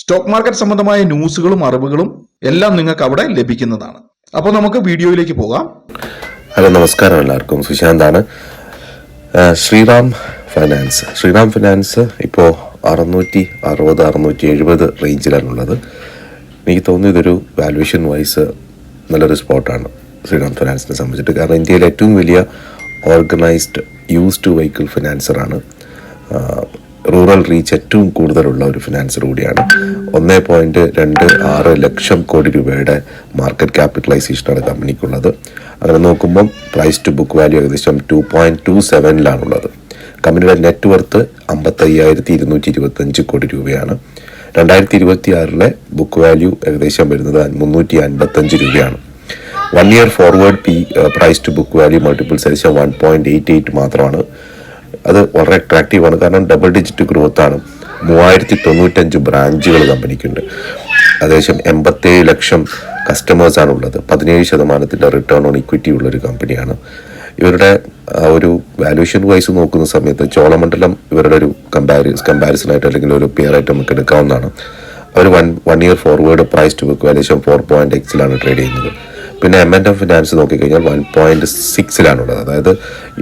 Stock market സംബന്ധമായ ന്യൂസുകളും അറിവുകളും എല്ലാം നിങ്ങൾക്ക് അവിടെ ലഭിക്കുന്നതാണ്. അപ്പോൾ നമുക്ക് വീഡിയോയിലേക്ക് പോകാം. ഹലോ നമസ്കാരം എല്ലാവർക്കും. സുശാന്താണ് ശ്രീറാം ഫൈനാൻസ്. ശ്രീറാം ഫിനാൻസ് ഇപ്പോൾ അറുന്നൂറ്റി അറുപത് അറുന്നൂറ്റി എഴുപത് റേഞ്ചിലാണുള്ളത് എനിക്ക് തോന്നുന്നു ഇതൊരു വാല്യുവേഷൻ വൈസ് നല്ലൊരു സ്പോട്ടാണ് ശ്രീറാം ഫിനാൻസിനെ സംബന്ധിച്ചിട്ട്. കാരണം ഇന്ത്യയിലെ ഏറ്റവും വലിയ ഓർഗനൈസ്ഡ് യൂസ്ഡ് വെഹിക്കിൾ ഫിനാൻസറാണ് റൂറൽ റീച്ച് ഏറ്റവും കൂടുതലുള്ള ഒരു ഫിനാൻസർ കൂടിയാണ്. ഒന്നേ പോയിന്റ് രണ്ട് ആറ് ലക്ഷം കോടി രൂപയുടെ മാർക്കറ്റ് ക്യാപിറ്റലൈസേഷനാണ് കമ്പനിക്കുള്ളത്. അങ്ങനെ നോക്കുമ്പം പ്രൈസ് ടു ബുക്ക് വാല്യൂ ഏകദേശം ടു പോയിന്റ് ടു സെവനിലാണുള്ളത് കമ്പനിയുടെ നെറ്റ് വർത്ത് അമ്പത്തയ്യായിരത്തി ഇരുന്നൂറ്റി ഇരുപത്തഞ്ച് കോടി രൂപയാണ്. രണ്ടായിരത്തി ഇരുപത്തി ആറിലെ ബുക്ക് വാല്യൂ ഏകദേശം വരുന്നത് മുന്നൂറ്റി അൻപത്തഞ്ച് രൂപയാണ് one year forward P price to book value multiples ഏകദേശം വൺ പോയിന്റ് എയ്റ്റ് എയ്റ്റ് മാത്രമാണ്. അത് വളരെ അട്രാക്റ്റീവ് ആണ്. കാരണം ഡബിൾ ഡിജിറ്റ് ഗ്രോത്ത് ആണ്. മൂവായിരത്തി തൊണ്ണൂറ്റഞ്ച് ബ്രാഞ്ചുകൾ കമ്പനിക്കുണ്ട്. ഏകദേശം എൺപത്തേഴ് ലക്ഷം കസ്റ്റമേഴ്സ് ആണ് ഉള്ളത്. പതിനേഴ് ശതമാനത്തിന്റെ റിട്ടേൺ ഓൺ ഇക്വിറ്റി ഉള്ളൊരു കമ്പനിയാണ്. ഇവരുടെ ഒരു വാല്യൂഷൻ വൈസ് നോക്കുന്ന സമയത്ത് ചോളമണ്ഡലം ഇവരുടെ ഒരു കമ്പാരി കമ്പാരിസൺ ആയിട്ട് അല്ലെങ്കിൽ ഒരു പെയർ ആയിട്ട് നമുക്ക് എടുക്കാവുന്നതാണ്. അവർ one one year forward price to book ഏകദേശം ഫോർ പോയിന്റ് എക്സിലാണ് ട്രേഡ് ചെയ്യുന്നത്. പിന്നെ എം എൻഡ് എം ഫിനാൻസ് നോക്കിക്കഴിഞ്ഞാൽ വൺ പോയിന്റ് സിക്സിലാണുള്ളത് അതായത്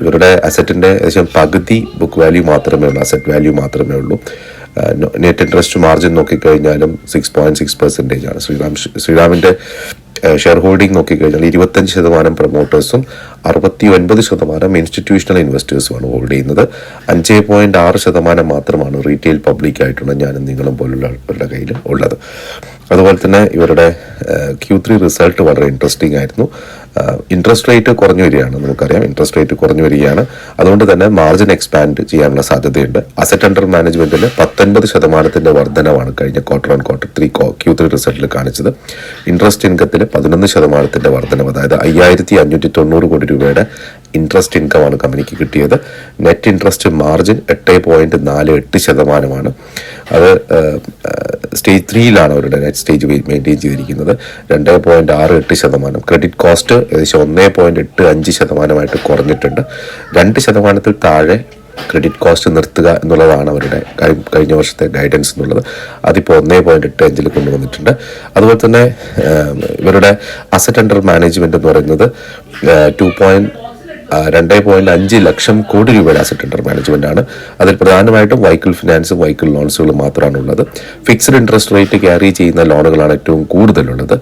ഇവരുടെ അസറ്റിന്റെ ഏകദേശം പകുതി ബുക്ക് വാല്യൂ മാത്രമേ ഉള്ളൂ അസറ്റ് വാല്യൂ മാത്രമേ ഉള്ളൂ. നെറ്റ് ഇൻട്രസ്റ്റ് മാർജിൻ നോക്കിക്കഴിഞ്ഞാലും സിക്സ് പോയിന്റ് സിക്സ് പെർസെന്റേജ് ആണ്. ശ്രീറാം ശ്രീറാമിന്റെ ഷെയർ ഹോൾഡിംഗ് നോക്കിക്കഴിഞ്ഞാൽ ഇരുപത്തഞ്ച് ശതമാനം പ്രൊമോട്ടേഴ്സും അറുപത്തി ഒൻപത് ശതമാനം ഇൻസ്റ്റിറ്റ്യൂഷണൽ ഇൻവെസ്റ്റേഴ്സുമാണ് ഹോൾഡ് ചെയ്യുന്നത്. അഞ്ച് പോയിന്റ് ആറ് ശതമാനം മാത്രമാണ് റീറ്റെയിൽ പബ്ലിക് ആയിട്ടുള്ള ഞാനും നിങ്ങളും പോലുള്ളവരുടെ കയ്യിൽ ഉള്ളത്. അതുപോലെ തന്നെ ഇവരുടെ ക്യൂ ത്രീ റിസൾട്ട് വളരെ ഇൻട്രസ്റ്റിംഗ് ആയിരുന്നു. ഇൻട്രസ്റ്റ് റേറ്റ് കുറഞ്ഞു വരികയാണ് നമുക്കറിയാം. ഇൻട്രസ്റ്റ് റേറ്റ് കുറഞ്ഞു വരികയാണ്. അതുകൊണ്ട് തന്നെ മാർജിൻ എക്സ്പാൻഡ് ചെയ്യാനുള്ള സാധ്യതയുണ്ട്. അസറ്റ് അണ്ടർ മാനേജ്മെന്റിൽ പത്തൊൻപത് ശതമാനത്തിന്റെ വർധനമാണ് കഴിഞ്ഞ quarter on quarter three Q three റിസൾട്ടിൽ കാണിച്ചത്. ഇൻട്രസ്റ്റ് ഇൻകത്തിൽ പതിനൊന്ന് ശതമാനത്തിന്റെ വർധനം അതായത് അയ്യായിരത്തി അഞ്ഞൂറ്റി തൊണ്ണൂറ് കോടി രൂപയുടെ ഇൻട്രസ്റ്റ് ഇൻകമാണ് കമ്പനിക്ക് കിട്ടിയത്. നെറ്റ് ഇൻട്രസ്റ്റ് മാർജിൻ എട്ട് പോയിന്റ് നാല് എട്ട് ശതമാനമാണ്. അത് സ്റ്റേജ് ത്രീയിലാണ് അവരുടെ നെറ്റ് സ്റ്റേജ് മെയിന്റെയിൻ ചെയ്തിരിക്കുന്നത്. രണ്ട് പോയിന്റ് ആറ് എട്ട് ശതമാനം. ക്രെഡിറ്റ് കോസ്റ്റ് ഏകദേശം ഒന്നേ പോയിന്റ് എട്ട് അഞ്ച് ശതമാനമായിട്ട് കുറഞ്ഞിട്ടുണ്ട്. രണ്ട് ശതമാനത്തിൽ താഴെ ക്രെഡിറ്റ് കോസ്റ്റ് നിർത്തുക എന്നുള്ളതാണ് അവരുടെ കഴിഞ്ഞ വർഷത്തെ ഗൈഡൻസ് എന്നുള്ളത്. അതിപ്പോൾ ഒന്നേ പോയിന്റ് എട്ട് അഞ്ചിൽ കൊണ്ടുവന്നിട്ടുണ്ട്. അതുപോലെ തന്നെ ഇവരുടെ അസറ്റ് അണ്ടർ മാനേജ്മെന്റ് എന്ന് പറയുന്നത് ടു പോയിന്റ് രണ്ട് പോയിന്റ് അഞ്ച് ലക്ഷം കോടി രൂപയുടെ അസറ്റ് അണ്ടർ മാനേജ്മെന്റ് ആണ്. അതിൽ പ്രധാനമായിട്ടും വൈക്കിൾ ഫിനാൻസും വൈക്കിൾ ലോൺസുകളും മാത്രമാണ് ഉള്ളത് ഫിക്സ്ഡ് ഇൻട്രസ്റ്റ് റേറ്റ് ക്യാരി ചെയ്യുന്ന ലോണുകളാണ് ഏറ്റവും കൂടുതലുള്ളത്.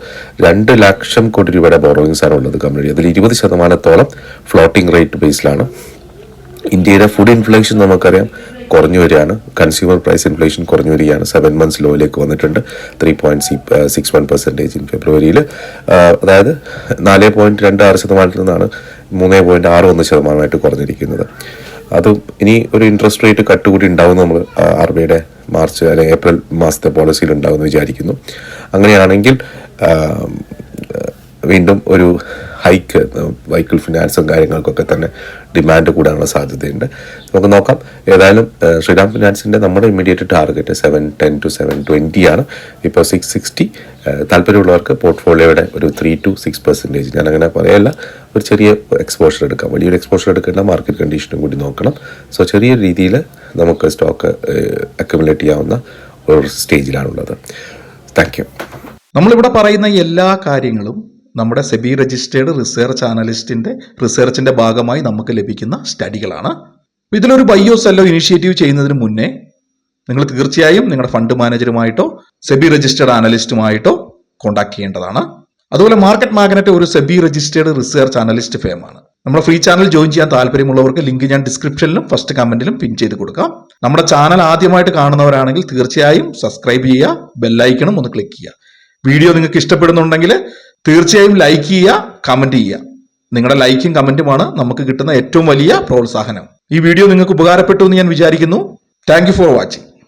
രണ്ട് ലക്ഷം കോടി രൂപയുടെ ബോറോയിങ്സ് ആണ് ഉള്ളത് കമ്പനി അതിൽ ഇരുപത് ശതമാനത്തോളം ഫ്ലോട്ടിംഗ് റേറ്റ് ബേസിലാണ് ഇന്ത്യയുടെ ഫുഡ് ഇൻഫ്ലേഷൻ നമുക്കറിയാം കുറഞ്ഞു വരികയാണ്. കൺസ്യൂമർ പ്രൈസ് ഇൻഫ്ലേഷൻ കുറഞ്ഞു വരികയാണ്. സെവൻ മന്ത്സ് ലോയിലേക്ക് വന്നിട്ടുണ്ട്. Three point six one percentage in ഫെബ്രുവരിയിൽ അതായത് നാല് പോയിന്റ് രണ്ട് ആറ് ശതമാനത്തിൽ നിന്നാണ് മൂന്ന് പോയിന്റ് ആറ് ഒന്ന് ശതമാനമായിട്ട് കുറഞ്ഞിരിക്കുന്നത്. അതും ഇനി ഒരു ഇൻട്രസ്റ്റ് റേറ്റ് കട്ട് കൂടി ഉണ്ടാവും നമ്മൾ ആർ ബിയുടെ മാർച്ച് അല്ലെങ്കിൽ ഏപ്രിൽ മാസത്തെ പോളിസിയിൽ ഉണ്ടാവുമെന്ന് വിചാരിക്കുന്നു. അങ്ങനെയാണെങ്കിൽ വീണ്ടും ഒരു ഹൈക്ക് വെഹിക്കിൾ ഫിനാൻസും കാര്യങ്ങൾക്കൊക്കെ തന്നെ ഡിമാൻഡ് കൂടാനുള്ള സാധ്യതയുണ്ട്. നമുക്ക് നോക്കാം. ഏതായാലും ശ്രീരാം ഫിനാൻസിന്റെ നമ്മുടെ immediate target seven ten two seven twenty ആണ്. ഇപ്പോൾ സിക്സ് സിക്സ്റ്റി താല്പര്യമുള്ളവർക്ക് പോർട്ട്ഫോളിയോയുടെ ഒരു ത്രീ ടു സിക്സ് പെർസെന്റേജ് ഞാൻ അങ്ങനെ പറയല്ല. ഒരു ചെറിയ എക്സ്പോഷർ എടുക്കാം. വലിയൊരു എക്സ്പോഷർ എടുക്കേണ്ട മാർക്കറ്റ് കണ്ടീഷനും കൂടി നോക്കണം. സോ ചെറിയ രീതിയിൽ നമുക്ക് സ്റ്റോക്ക് അക്യുമുലേറ്റ് ചെയ്യാവുന്ന ഒരു സ്റ്റേജിലാണുള്ളത് താങ്ക് യു നമ്മളിവിടെ പറയുന്ന എല്ലാ കാര്യങ്ങളും നമ്മുടെ സെബി രജിസ്റ്റേർഡ് റിസർച്ച് അനലിസ്റ്റിന്റെ റിസർച്ചിന്റെ ഭാഗമായി നമുക്ക് ലഭിക്കുന്ന സ്റ്റഡികളാണ്. ഇതിലൊരു ബയോ സെല്ലോ ഇനിഷ്യേറ്റീവ് ചെയ്യുന്നതിന് മുന്നേ നിങ്ങൾ തീർച്ചയായും നിങ്ങളുടെ ഫണ്ട് മാനേജറുമായിട്ടോ സെബി രജിസ്റ്റേർഡ് അനലിസ്റ്റുമായിട്ടോ കോൺടാക്ട് ചെയ്യേണ്ടതാണ്. അതുപോലെ മാർക്കറ്റ് മാഗ്നറ്റ് ഒരു സെബി രജിസ്റ്റേർഡ് റിസർച്ച് അനലിസ്റ്റ് ഫേമാണ്. നമ്മുടെ ഫ്രീ ചാനൽ ജോയിൻ ചെയ്യാൻ താല്പര്യമുള്ളവർക്ക് ലിങ്ക് ഞാൻ ഡിസ്ക്രിപ്ഷനിലും ഫസ്റ്റ് കമന്റിലും പിൻ ചെയ്ത് കൊടുക്കാം. നമ്മുടെ ചാനൽ ആദ്യമായിട്ട് കാണുന്നവരാണെങ്കിൽ തീർച്ചയായും സബ്സ്ക്രൈബ് ചെയ്യുക ബെല്ലൈക്കണും ഒന്ന് ക്ലിക്ക് ചെയ്യുക. വീഡിയോ നിങ്ങൾക്ക് ഇഷ്ടപ്പെടുന്നുണ്ടെങ്കിൽ തീർച്ചയായും ലൈക്ക് ചെയ്യുക കമന്റ് ചെയ്യുക. നിങ്ങളുടെ ലൈക്കും കമന്റുമാണ് നമുക്ക് കിട്ടുന്ന ഏറ്റവും വലിയ പ്രോത്സാഹനം. ഈ വീഡിയോ നിങ്ങൾക്ക് ഉപകാരപ്പെട്ടു എന്ന് ഞാൻ വിചാരിക്കുന്നു. Thank for watching